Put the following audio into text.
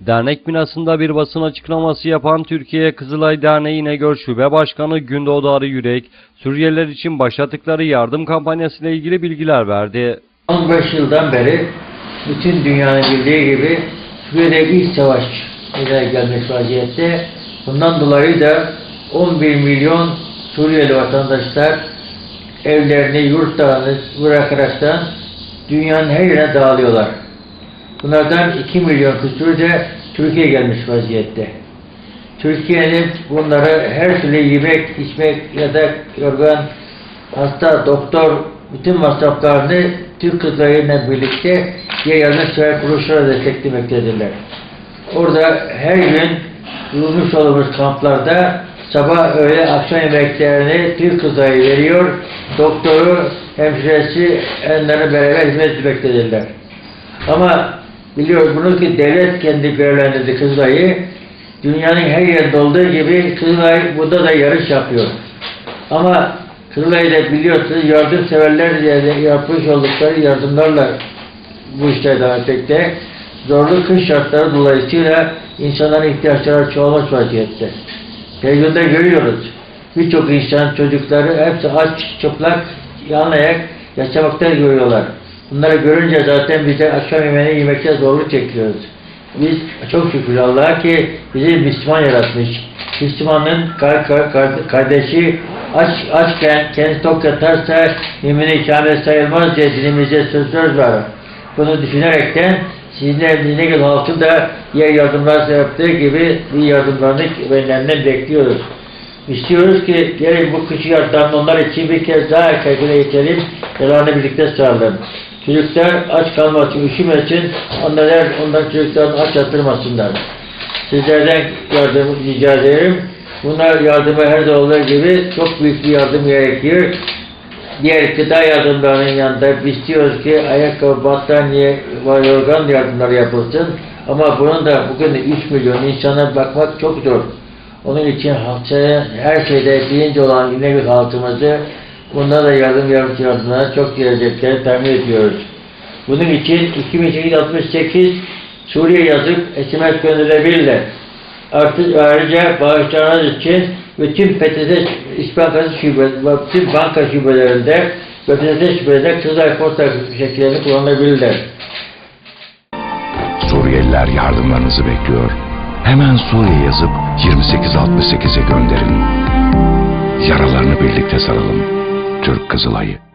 Dernek binasında bir basın açıklaması yapan Türkiye Kızılay Derneği İnegöl Şube Başkanı Gündoğdu Arı Yürek, Suriyeliler için başlattıkları yardım kampanyası ile ilgili bilgiler verdi. 15 yıldan beri bütün dünyanın bildiği gibi Suriye'de ilk savaş meydana gelmiş vaziyette. Bundan dolayı da 11 milyon Suriyeli vatandaşlar evlerini, yurtlarını bırakaraktan dünyanın her yerine dağılıyorlar. Bunlardan 2 milyon küsürü de Türkiye'ye gelmiş vaziyette. Türkiye'nin bunları her türlü yemek, içmek ya da organ, hasta, doktor bütün masraflarını Türk kızlarıyla birlikte diğer yardımsever kuruluşlara desteklemektedirler. Orada her gün bulunmuş olduğumuz kamplarda sabah, öğle, akşam yemeklerini Türk kızları veriyor. Doktoru, hemşiresi onlara beraber hizmet etmektedirler. Ama biliyoruz bunu ki devlet kendi görevlendirdi Kızılay'ı. Dünyanın her yerinde olduğu gibi Kızılay burada da yarış yapıyor. Ama Kızılay'da biliyorsunuz yardımseverler diye yapmış oldukları yardımlarla bu işler devam etmekte. Zorlu kış şartları dolayısıyla insanların ihtiyaçları çoğalmış vaziyette. Televizyonda görüyoruz. Birçok insan, çocukları hepsi aç, çıplak, yanayak yaşamakta görüyorlar. Bunları görünce zaten biz akşam yemeğini yemekte zorluk çekiyoruz. Biz çok şükür Allah'a ki bizi Müslüman yaratmış. Müslümanın kar, kar, kar- kardeşi aç, açken kendi tok yatarsa yemin ikamet sayılmaz diye dinimizde söz, söz var. Bunu düşünerekten sizin elinizde halkı da diğer yardımlar yaptığı gibi bir yardımlarını benden bekliyoruz. İstiyoruz ki gelin bu yardımlarını onlar için bir kez daha kaygıda geçelim, yalanı birlikte sağlayalım. Çocuklar aç kalmasın, üşümesin, onlara, onların çocuklarını aç yatırmasınlar. Sizlerden yardım rica ederim. Bunlar yardıma her olduğu gibi çok büyük bir yardım gerekiyor. Diğer gıda yardımlarının yanında biz istiyoruz ki ayakkabı, battaniye, yorgan yardımları yapılsın. Ama bunun da bugün de 3 milyon insana bakmak çok zor. Onun için halkçaya her şeyde birinci olan İnegöl halkımızı bunda da yardım yardım yardımlarına çok geleceklerini tahmin ediyoruz. Bunun için 2868 Suriye yazıp SMS gönderebilirler. Artık ayrıca bağışlarınız için bütün PTT İş Bankası şube, bütün banka şubelerinde ve PTT şubelerinde Kızılay Posta şekillerini kullanabilirler. Suriyeliler yardımlarınızı bekliyor. Hemen Suriye yazıp 2868'e gönderin. Yaralarını birlikte saralım. Türk Kızılayı.